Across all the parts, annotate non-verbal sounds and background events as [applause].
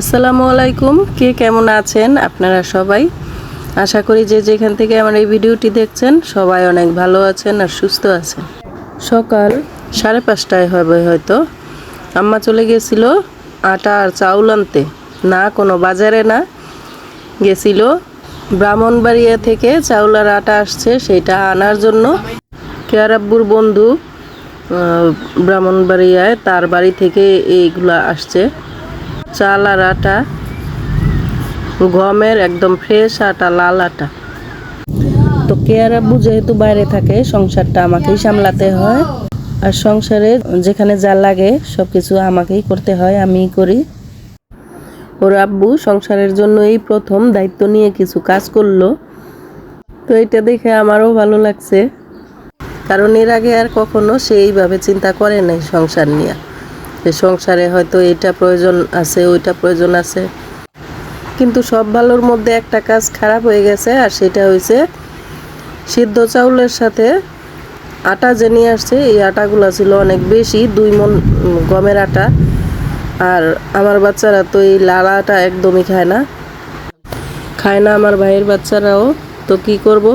আসসালামু আলাইকুম। কে কেমন আছেন? আপনারা সবাই? আশা করি যে যেখান থেকে আমার এই ভিডিওটি দেখছেন, সবাই অনেক ভালো আছেন আর সুস্থ আছেন। সকাল সাড়ে পাঁচটায় হবে হয়তো। আম্মা চলে গেছিল আটা আর চাউল আনতে। না, কোনো বাজারে না। গেছিল ব্রাহ্মণবাড়িয়া থেকে চাউল আর আটা আসছে, সেটা আনার জন্য। কেয়ারাব্বুর বন্ধু ব্রাহ্মণবাড়িয়ায় তার বাড়ি থেকে এইগুলা আসছে। চাল আর আটা, গমের একদম ফ্রেশ আটা, লাল আটা। তো কেয়ার আব্বু যেহেতু বাইরে থাকে, সংসারটা আমাকেই সামলাতে হয়। আর সংসারে যেখানে যা লাগে সব কিছু আমাকেই করতে হয়, আমিই করি। ওর আব্বু সংসারের জন্য এই প্রথম দায়িত্ব নিয়ে কিছু কাজ করল। তো এটা দেখে আমারও ভালো লাগছে। কারণ এর আগে আর কখনো সে এইভাবে চিন্তা করে নাই সংসার নিয়ে। সংসারে হয়তো এটা প্রয়োজন আছে, ওইটা প্রয়োজন আছে। কিন্তু সব ভালোর মধ্যে একটা কাজ খারাপ হয়ে গেছে, আর সেটা হয়েছে সিদ্ধ চাউলের সাথে আটা যে নিয়ে আসছে, এই আটাগুলো ছিল অনেক বেশি, দুই মন গমের আটা। আর আমার বাচ্চারা তো এই লাল আটা একদমই খায় না। খায় না আমার ভাইয়ের বাচ্চারাও, তো কি করব?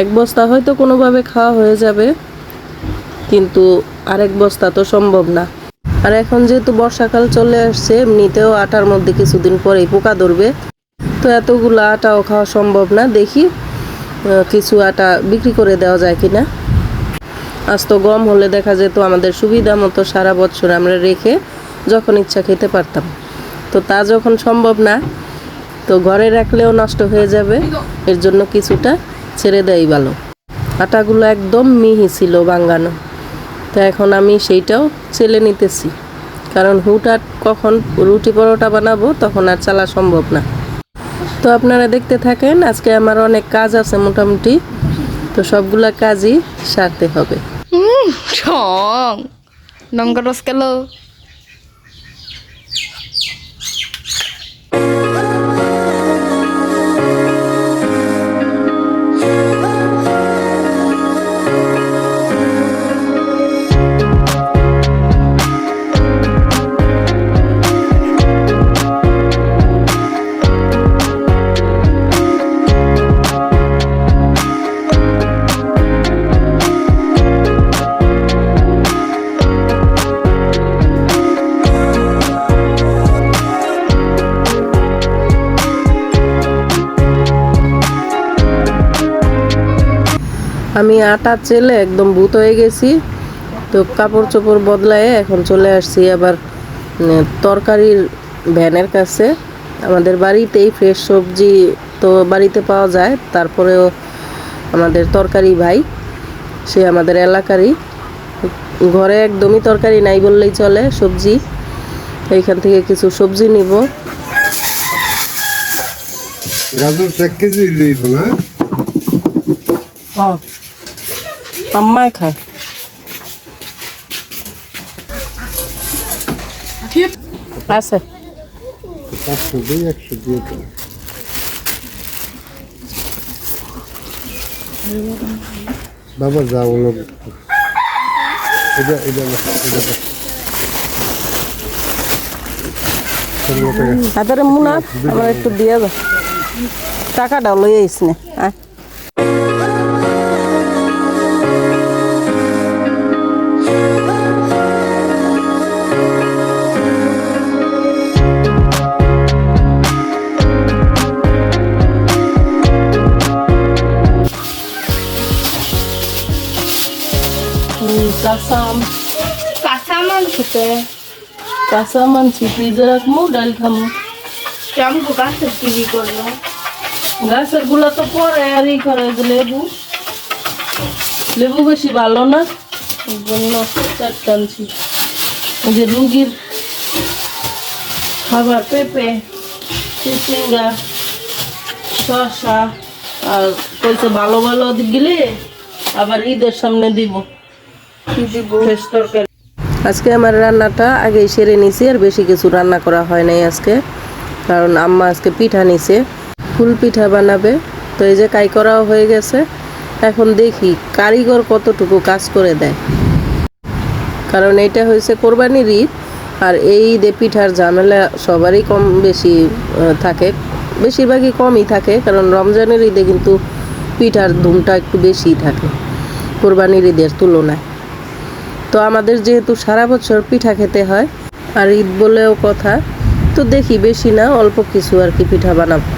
এক বস্তা হয়তো কোনোভাবে খাওয়া হয়ে যাবে, কিন্তু আরেক বস্তা তো সম্ভব না। আর এখন যেহেতু বর্ষাকাল চলে আসছে, এমনিতেও আটার মধ্যে কিছুদিন পরেই পোকা ধরবে। তো এতগুলো আটাও খাওয়া সম্ভব না, দেখি কিছু আটা বিক্রি করে দেওয়া যায় কিনা। আজ তো গম হলে দেখা যেত আমাদের সুবিধা মতো সারা বছর আমরা রেখে যখন ইচ্ছা খেতে পারতাম। তো তা যখন সম্ভব না, তো ঘরে রাখলেও নষ্ট হয়ে যাবে, এর জন্য কিছুটা ছেড়ে দেয় ভালো। আটাগুলো একদম মিহি ছিল বাঙ্গানো। তো এখন আমি সেইটাও চেলে নিতেছি। কারণ হুটহাট কখন রুটি পরোটা বানাবো তখন আর চালা সম্ভব না। তো আপনারা দেখতে থাকেন, আজকে আমার অনেক কাজ আছে মোটামুটি। তো সবগুলা কাজই সারতে হবে। ঠং নঙ্গ রস গেল আমি আটা চেলে একদম ভূত হয়ে গেছি। তো কাপড় চোপড় বদলায় এখন চলে আসছি আবার তরকারির ভ্যানের কাছে। আমাদের বাড়িতেই ফ্রেশ সবজি তো বাড়িতে পাওয়া যায়। তারপরেও আমাদের তরকারি ভাই সে আমাদের এলাকারই। ঘরে একদমই তরকারি নাই বললেই চলে সবজি। এইখান থেকে কিছু সবজি নিব। গাজর এক কেজি দিব না? আম্মায় খায়। আছে। পাঁচশো দিয়ে একশো দিয়ে তো বাবা যাও লোক এটা এটা এটা। হাতারে মুনা আমার একটু দিয়ে দাও। টাকাটা লই আইস না কাঁচা মাংসতে কাঁচা মানছি ফ্রিজে রাখব ডাল খামো। কেমন গাছের টিভি করল? গাছেরগুলা তো পরে আর এই করে লেবু। লেবু বেশি ভালো না, এই জন্য চারটে আনছি। যে রুগীর খাবার পেঁপে চিচিঙ্গা শসা, আর কইছে ভালো ভালো গেলে আবার ঈদের সামনে দিব। আজকে আমার রান্নাটা আগেই সেরে নিছি, আর বেশি কিছু রান্না করা হয় নাই আজকে। কারণ আম্মা আজকে পিঠা নিছে, ফুল পিঠা বানাবে। তো এই যে কাই করাও হয়ে গেছে। এখন দেখি কারিগর কতটুকু কাজ করে দেয়। কারণ এটা হয়েছে কোরবানির ঈদ, আর এই ঈদে পিঠার ঝামেলা সবারই কম বেশি থাকে। বেশিরভাগই কমই থাকে, কারণ রমজানের ঈদে কিন্তু পিঠার ধুমটা একটু বেশিই থাকে, কোরবানির ঈদের তুলনায়। তো আমাদের যেহেতু সারা বছর পিঠা খেতে হয়, আর ঈদ বলেও কথা, তো দেখি বেশি না, অল্প কিছু আর কি পিঠা বানাবো।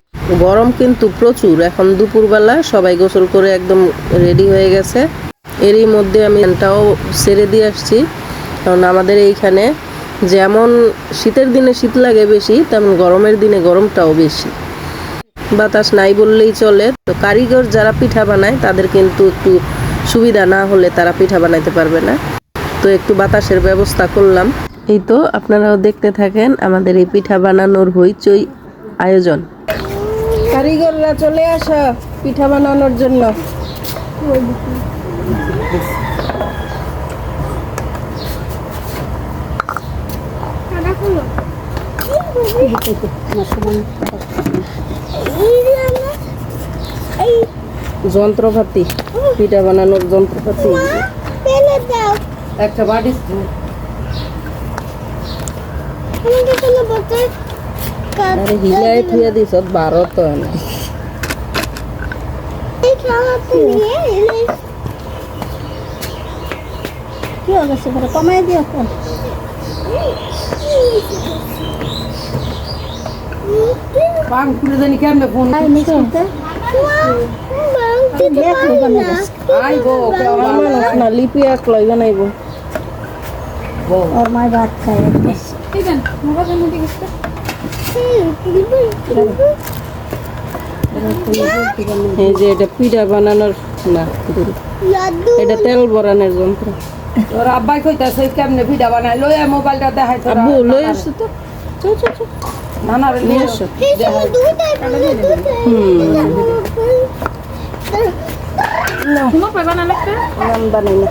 গরম কিন্তু প্রচুর, এখন দুপুরবেলা সবাই গোসল করে একদম রেডি হয়ে গেছে। এরই মধ্যে আমি ফ্যানটাও সেরে দিয়ে আসছি, কারণ আমাদের এইখানে যেমন শীতের দিনে শীত লাগে বেশি, তেমন গরমের দিনে গরমটাও বেশি। বাতাস নাই বললেই চলে, তো কারিগর যারা পিঠা বানায় তাদের কিন্তু একটু সুবিধা না হলে তারা পিঠা বানাইতে পারবে না। তো একটু বাতাসের ব্যবস্থা করলাম। এই তো আপনারাও দেখতে থাকেন আমাদের এই পিঠা বানানোর হইচই আয়োজন। কারিগররা চলে আসা পিঠা বানানোর জন্য। যন্ত্রপাতি, পিঠা বানানোর যন্ত্রপাতি। একটা বাড়ি হিলাই থুয়া দিছ বারো তো না কি? হয়েছে কমাই দিও পাং খুলে জানি কেমনে ফোন আইবো মানুষ না। লিপি এক লই বানাইবো ওর মায় ভাত খায় এই যে এটা পিঠা বানানোর না। এটা তেল বরানের যন্ত্র। তোর আব্বাই কইতাছে কেমনে ভিডিও বানাই লইয়া মোবাইলটা দেখাই তোর আব্বু লই আসছো তো। চল চল চল। নানার নিয়ে এসো নাম বানাই না।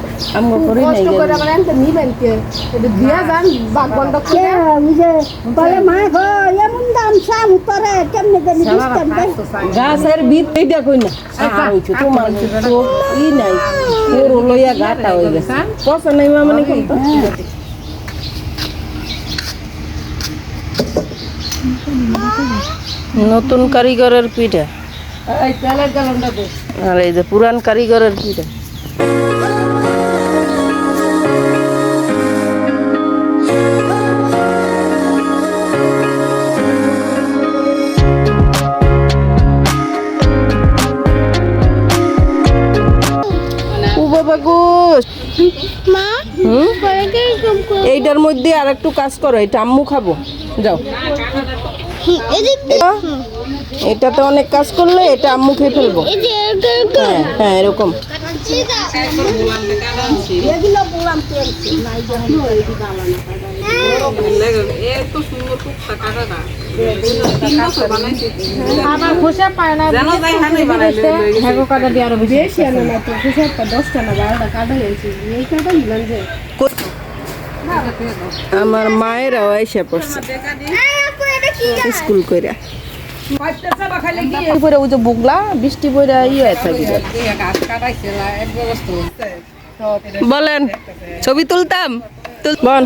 আমগো করে নাই গেল কে ওই যে বলে মা গো এমন দাম সাম করে কেমনে জানি ডিস্টার্ব গাছের বিট এইটা কই না? আহা হইছে তোমার তো ই নাই। ওর লইয়া গাটা হয়ে গেছে। পছন্দ নাই মানে কিন্তু নতুন কারিগরের পিঠা। আর এই যে পুরান কারিগরের পিঠা। ও মা এইটার মধ্যে আর একটু কাজ করো এটা আম্মু খাব। যাও। এটা- এটাতে অনেক কাজ করলে এটা আম্মু খেয়ে ফেলব। হ্যাঁ হ্যাঁ এরকম। আমার খোসা পায় না হ্যাগো কাটা দিয়ে আরও বেশি বেশি আনো না তো খোসা দশটা না বারোটা কাটা হয়েছে। এই কাটা নিলাম যে। আমার মায়েরাও আইসা পড়ছে। স্কুল কইরা। পরে ওই যে বুগলা বৃষ্টি পরে ইয়ে থাকি। গাছ কাটাইছে এক ব্যবস্থা হচ্ছে বলেন ছবি তুলতাম? তুল বল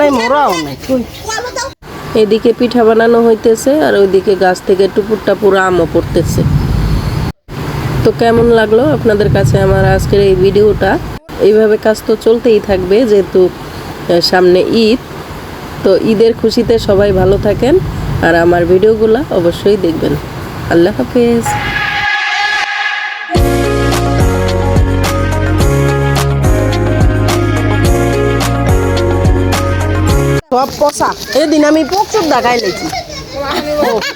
নাই এদিকে পিঠা বানানো হইতেছে আর ওইদিকে গাছ থেকে টুপুর টাপুর আমও পড়তেছে। তো কেমন লাগল আপনাদের কাছে আমার আজকের এই ভিডিওটা? এইভাবে কাজ তো চলতেই থাকবে যেহেতু সামনে ঈদ। তো ঈদের খুশিতে সবাই ভালো থাকেন আর আমার ভিডিওগুলো অবশ্যই দেখবেন। আল্লাহ হাফেজ। সব পচা এদিন আমি প্রচুর দেখাই লেছি। [laughs]